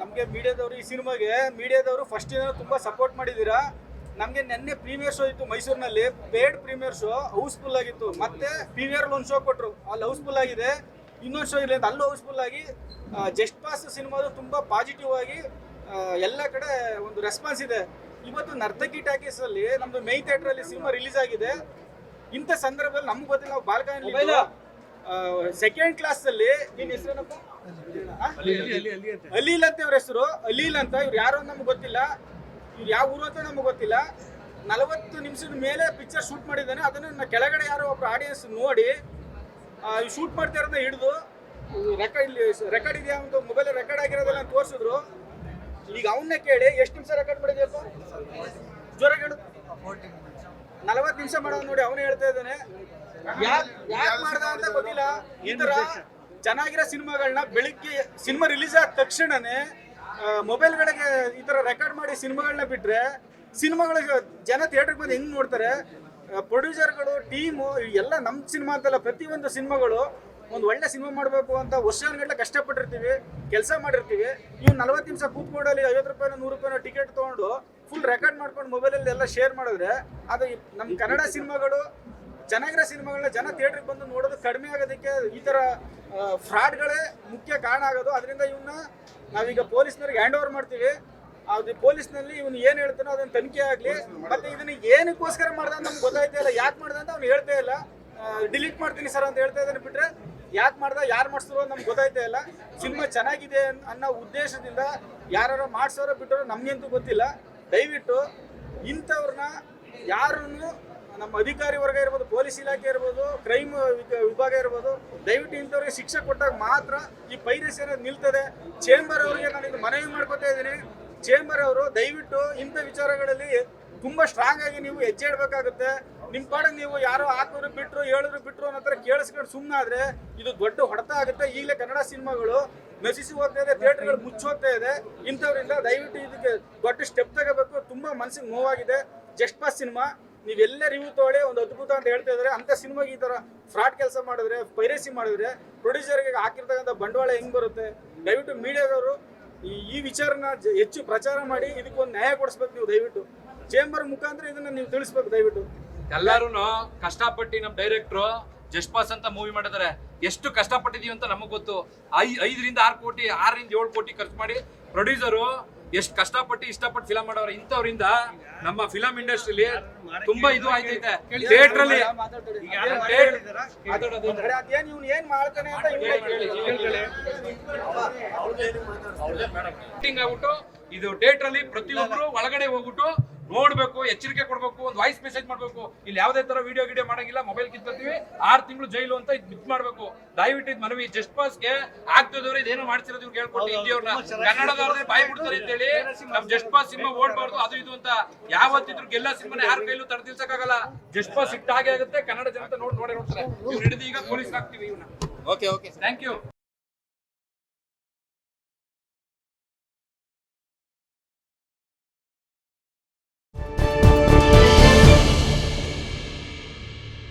ನಮ್ಗೆ ಮೀಡಿಯಾದವರು ಈ ಸಿನಿಮಾಗೆ ಮೀಡಿಯಾದವರು ಫಸ್ಟ್ ತುಂಬಾ ಸಪೋರ್ಟ್ ಮಾಡಿದೀರಾ ನಮ್ಗೆ ನೆನ್ನೆ ಪ್ರೀಮಿಯರ್ ಶೋ ಇತ್ತು ಮೈಸೂರಿನಲ್ಲಿ ಪೇಡ್ ಪ್ರೀಮಿಯರ್ ಶೋ ಹೌಸ್ಫುಲ್ ಆಗಿತ್ತು. ಮತ್ತೆ ಪ್ರೀಮಿಯರ್ ಒಂದು ಶೋ ಕೊಟ್ರು. ಅಲ್ಲಿ ಹೌಸ್ಫುಲ್ ಆಗಿದೆ. ಇನ್ನೊಂದು ಶೋ ಇಲ್ಲ ಅಲ್ಲೂ ಹೌಸ್ಫುಲ್ ಆಗಿ ಜಸ್ಟ್ ಪಾಸ್ ಸಿನಿಮಾದು ತುಂಬಾ ಪಾಸಿಟಿವ್ ಆಗಿ ಎಲ್ಲ ಕಡೆ ಒಂದು ರೆಸ್ಪಾನ್ಸ್ ಇದೆ. ಇವತ್ತು ನರ್ತಕಿ ಟಾಕೀಸ್ ಅಲ್ಲಿ ನಮ್ದು ಮೈ ಥಿಯೇಟರ್ ಅಲ್ಲಿ ಸಿನಿಮಾ ರಿಲೀಸ್ ಆಗಿದೆ. ಇಂಥ ಸಂದರ್ಭದಲ್ಲಿ ನಮ್ಗೆ ಗೊತ್ತಿಲ್ಲ ನಾವು ಬಾಲ್ಕನಿ ಸೆಕೆಂಡ್ ಕ್ಲಾಸ್ ಅಲ್ಲಿ ನಿನ್ ಹೆಸರೇನಪ್ಪ? ಅಲೀಲ್ ಅಂತ ಇವ್ರ ಹೆಸರು. ಅಲೀಲ್ ಅಂತ, ಇವ್ರು ಯಾರು ಅಂತ ನಮ್ಗೆ ಗೊತ್ತಿಲ್ಲ. ಇವ್ರು ಯಾವ ಊರು ಅಂತ ನಮ್ಗೆ ಗೊತ್ತಿಲ್ಲ. ನಲವತ್ತು ನಿಮಿಷದ ಮೇಲೆ ಪಿಕ್ಚರ್ ಶೂಟ್ ಮಾಡಿದ್ದಾನೆ. ಅದನ್ನ ನನ್ನ ಕೆಳಗಡೆ ಯಾರೋ ಒಬ್ರು ಆಡಿಯನ್ಸ್ ನೋಡಿ ಶೂಟ್ ಮಾಡ್ತಾ ಇರೋದನ್ನ ಹಿಡಿದು ರೆಕಾರ್ಡ್ ಇಲ್ಲಿ ರೆಕಾರ್ಡ್ ಇದೆಯಾ? ಒಂದು ಮೊಬೈಲ್ ರೆಕಾರ್ಡ್ ಆಗಿರೋದನ್ನ ತೋರಿಸಿದ್ರು. ಈಗ ಅವನ್ನ ಕೇಳಿ, ಎಷ್ಟು ನಿಮಿಷ ರೆಕಾರ್ಡ್ ಮಾಡಿದ್ಯಪ್ಪ ಜ್ವರ ಹೇಳು. ನಲವತ್ತು ನಿಮಿಷ ಮಾಡೋದು ನೋಡಿ, ಅವನು ಹೇಳ್ತಾ ಇದ್ದಾನೆ. ಯಾಕೆ ಯಾಕೆ ಮಾಡ್ದ ಅಂತ ಗೊತ್ತಿಲ್ಲ. ಈ ತರ ಚೆನ್ನಾಗಿರೋ ಸಿನಿಮಾಗಳನ್ನ ಬೆಳಿಗ್ಗೆ ಸಿನಿಮಾ ರಿಲೀಸ್ ಆದ ತಕ್ಷಣನೇ ಮೊಬೈಲ್ಗಳಿಗೆ ಈ ತರ ರೆಕಾರ್ಡ್ ಮಾಡಿ ಸಿನಿಮಾಗಳನ್ನ ಬಿಟ್ರೆ ಸಿನಿಮಾಗಳಿಗೆ ಜನ ಥಿಯೇಟರ್ಗೆ ಬಂದು ಹೆಂಗ್ ನೋಡ್ತಾರೆ? ಪ್ರೊಡ್ಯೂಸರ್ಗಳು ಟೀಮು ಎಲ್ಲ ನಮ್ಮ ಸಿನಿಮಾ ಅಂತಲ್ಲ ಪ್ರತಿಯೊಂದು ಸಿನಿಮಾಗಳು ಒಂದು ಒಳ್ಳೆ ಸಿನಿಮಾ ಮಾಡಬೇಕು ಅಂತ ವರ್ಷಗಟ್ಟಲೆ ಕಷ್ಟಪಟ್ಟಿರ್ತೀವಿ ಕೆಲಸ ಮಾಡಿರ್ತೀವಿ. ಇವ್ನು ನಲ್ವತ್ತು ನಿಮಿಷ ಕೂತ್ಕೊಂಡಲ್ಲಿ ಐವತ್ತು ರೂಪಾಯಿನ ನೂರು ರೂಪಾಯಿನ ಟಿಕೆಟ್ ತೊಗೊಂಡು ಫುಲ್ ರೆಕಾರ್ಡ್ ಮಾಡ್ಕೊಂಡು ಮೊಬೈಲಲ್ಲಿ ಎಲ್ಲ ಶೇರ್ ಮಾಡಿದ್ರೆ ಅದು ನಮ್ಮ ಕನ್ನಡ ಸಿನಿಮಾಗಳು ಚೆನ್ನಾಗಿರೋ ಸಿನಿಮಾಗಳನ್ನ ಜನ ಥಿಯೇಟ್ರಿಗೆ ಬಂದು ನೋಡೋದು ಕಡಿಮೆ ಆಗೋದಕ್ಕೆ ಈ ಥರ ಫ್ರಾಡ್ಗಳೇ ಮುಖ್ಯ ಕಾರಣ ಆಗೋದು. ಅದರಿಂದ ಇವನ್ನ ನಾವೀಗ ಪೊಲೀಸ್ನವ್ರಿಗೆ ಹ್ಯಾಂಡ್ ಓವರ್ ಮಾಡ್ತೀವಿ. ಅದು ಪೊಲೀಸ್ನಲ್ಲಿ ಇವನು ಏನು ಹೇಳ್ತಾನೋ ಅದನ್ನ ತನಿಖೆ ಆಗಲಿ. ಮತ್ತೆ ಇದನ್ನ ಏನಕ್ಕೋಸ್ಕರ ಮಾಡ್ದ ಅಂತ ನಮ್ಗೆ ಗೊತ್ತಾಯ್ತಾ ಇಲ್ಲ. ಯಾಕೆ ಮಾಡ್ದ ಅಂತ ಅವ್ನು ಹೇಳ್ತಾ ಇಲ್ಲ. ಡಿಲೀಟ್ ಮಾಡ್ತೀನಿ ಸರ್ ಅಂತ ಹೇಳ್ತಾ ಇದ್ದಾನೆ ಬಿಟ್ರೆ ಯಾಕೆ ಮಾಡ್ದ ಯಾರು ಮಾಡಿಸಿದ್ರು ಅಂತ ನಮ್ಗೆ ಗೊತ್ತಾಯ್ತಾ ಇಲ್ಲ. ಸಿನಿಮಾ ಚೆನ್ನಾಗಿದೆ ಅನ್- ಅನ್ನೋ ಉದ್ದೇಶದಿಂದ ಯಾರು ಮಾಡಿಸೋರೋ ಬಿಟ್ಟರೋ ನಮಗಂತೂ ಗೊತ್ತಿಲ್ಲ. ದಯವಿಟ್ಟು ಇಂಥವ್ರನ್ನ ಯಾರನ್ನು ನಮ್ಮ ಅಧಿಕಾರಿ ವರ್ಗ ಇರ್ಬೋದು, ಪೊಲೀಸ್ ಇಲಾಖೆ ಇರ್ಬೋದು ಕ್ರೈಮ್ ವಿಭಾಗ ಇರ್ಬೋದು, ದಯವಿಟ್ಟು ಇಂಥವ್ರಿಗೆ ಶಿಕ್ಷೆ ಕೊಟ್ಟಾಗ ಮಾತ್ರ ಈ ಪೈರಸಿ ಅನ್ನೋದು ನಿಲ್ತದೆ. ಚೇಂಬರ್ ಅವರಿಗೆ ನಾನು ಇದು ಮನವಿ ಮಾಡ್ಕೊತಾ ಇದ್ದೀನಿ. ಚೇಂಬರ್ ಅವರು, ದಯವಿಟ್ಟು ಇಂಥ ವಿಚಾರಗಳಲ್ಲಿ ತುಂಬಾ ಸ್ಟ್ರಾಂಗ್ ಆಗಿ ನೀವು ಹೆಜ್ಜೆ ಇಡಬೇಕಾಗುತ್ತೆ. ನಿಮ್ಮ ಪಾಡಿಗೆ ನೀವು ಯಾರೋ ಹಾಕಿದ್ರು ಬಿಟ್ರು, ಹೇಳಿದ್ರು ಬಿಟ್ರು ಅನ್ನೋ ಥರ ಕೇಳಿಸ್ಕೊಂಡು ಸುಮ್ಮನಾದ್ರೆ ಇದು ದೊಡ್ಡ ಹೊಡೆತ ಆಗುತ್ತೆ. ಈಗಲೇ ಕನ್ನಡ ಸಿನಿಮಾಗಳು ನಶಿಸಿ ಹೋಗ್ತಾ ಇದೆ, ಥಿಯೇಟರ್ಗಳು ಮುಚ್ಚೋಗ್ತಾ ಇದೆ. ಇಂಥವ್ರಿಂದ ದಯವಿಟ್ಟು ಇದಕ್ಕೆ ದೊಡ್ಡ ಸ್ಟೆಪ್ ತಗೋಬೇಕು. ತುಂಬಾ ಮನಸ್ಸಿಗೆ ನೋವಾಗಿದೆ. Just pass cinema. ನೀವೆಲ್ಲ ರಿವ್ಯೂ ತೊಗೊಳ್ಳಿ, ಒಂದು ಅದ್ಭುತ ಅಂತ ಹೇಳ್ತಾ ಇದ್ದಾರೆ ಅಂತ ಸಿನಿಮಾಗೆ ಈ ತರ ಫ್ರಾಡ್ ಕೆಲಸ ಮಾಡಿದ್ರೆ ಪೈರಸಿ ಮಾಡಿದ್ರೆ ಪ್ರೊಡ್ಯೂಸರ್ಗೆ ಹಾಕಿರ್ತಕ್ಕಂಥ ಬಂಡವಾಳ ಹೆಂಗ್ ಬರುತ್ತೆ? ದಯವಿಟ್ಟು ಮೀಡಿಯಾದವರು ಈ ವಿಚಾರನ ಹೆಚ್ಚು ಪ್ರಚಾರ ಮಾಡಿ ಇದಕ್ಕೊಂದು ನ್ಯಾಯ ಕೊಡಿಸ್ಬೇಕು ನೀವು ದಯವಿಟ್ಟು. ಚೇಂಬರ್ ಮುಖಾಂತರ ಇದನ್ನ ನೀವು ತಿಳಿಸ್ಬೇಕು ದಯವಿಟ್ಟು. ಎಲ್ಲಾರು ಕಷ್ಟಪಟ್ಟು ನಮ್ಮ ಡೈರೆಕ್ಟ್ರು ಜಸ್ಟ್ ಪಾಸ್ ಅಂತ ಮೂವಿ ಮಾಡಿದ್ದಾರೆ. ಎಷ್ಟು ಕಷ್ಟಪಟ್ಟಿದೀವಿ ಅಂತ ನಮಗೆ ಗೊತ್ತು. ಐ, ಐದರಿಂದ ಆರು ಕೋಟಿ, ಆರರಿಂದ ಏಳು ಕೋಟಿ ಖರ್ಚು ಮಾಡಿ ಪ್ರೊಡ್ಯೂಸರು ಎಷ್ಟು ಕಷ್ಟಪಟ್ಟು ಇಷ್ಟಪಟ್ಟು ಫಿಲಂ ಮಾಡೋರು ಇಂಥವ್ರಿಂದ ನಮ್ಮ ಫಿಲಂ ಇಂಡಸ್ಟ್ರಿಲಿ ತುಂಬಾ ಇದು ಆಯ್ತೈತೆ. ಥಿಯೇಟರ್ ಅಲ್ಲಿ ಆಗ್ಬಿಟ್ಟು ಇದು ಥಿಯೇಟರ್ ಅಲ್ಲಿ ಪ್ರತಿಯೊಬ್ರು ಒಳಗಡೆ ಹೋಗ್ಬಿಟ್ಟು ನೋಡ್ಬೇಕು ಎಚ್ಚರಿಕೆ ಕೊಡ್ಬೇಕು ಒಂದು ವಾಯ್ಸ್ ಮೆಸೇಜ್ ಮಾಡ್ಬೇಕು. ಇಲ್ಲಿ ಯಾವ್ದೇ ತರ ವಿಡಿಯೋ ಗಿಡಿಯೋ ಮಾಡಂಗಿಲ್ಲ ಮೊಬೈಲ್ ಕಿತ್ತೀವಿ ಆರು ತಿಂಗಳು ಜೈಲು ಅಂತ ಇದು ಮಿತ್ ಮಾಡ್ಬೇಕು. ದಯವಿಟ್ಟು ಇದು ಮನವಿ ಜಸ್ಟ್ ಪಾಸ್ಗೆ ಆಗ್ತದವ್ರು ಇದೇನು ಮಾಡ್ತಿರೋದು ಇವ್ರು ಹೇಳ್ಕೊಟ್ಟು ಹಿಂದಿಯವ್ರನ್ನ. ಕನ್ನಡದವ್ರನ್ನೇ ಬಾಯಿ ಬಿಡ್ತಾರೆ ಅಂತ ಹೇಳಿ ನಮ್ ಜಸ್ಟ್ ಪಾಸ್ ಸಿನಿಮಾ ಓಡ್ಬಾರ್ದು ಅದು ಇದು ಅಂತ ಯಾವತ್ತಿದ್ರು ಗೆಲ್ಲ ಸಿನಿಮಾನ ಯಾರ ಕೈಲೂ ತಡೆ ತಿಳ್ಸಕ್ಕಾಗಲ್ಲ ಜಸ್ಟ್ ಪಾಸ್ ಹಿಟ್ ಹಾಗೆ ಆಗುತ್ತೆ ಕನ್ನಡ ಜನತೆ ನೋಡಿ ನೋಡಿ ನೋಡ್ತಾರೆ. ಇವ್ರು ಹಿಡಿದು ಈಗ ಪೊಲೀಸ್ ಹಾಕ್ತೀವಿ ಇವ್ನ. Okay okay thank you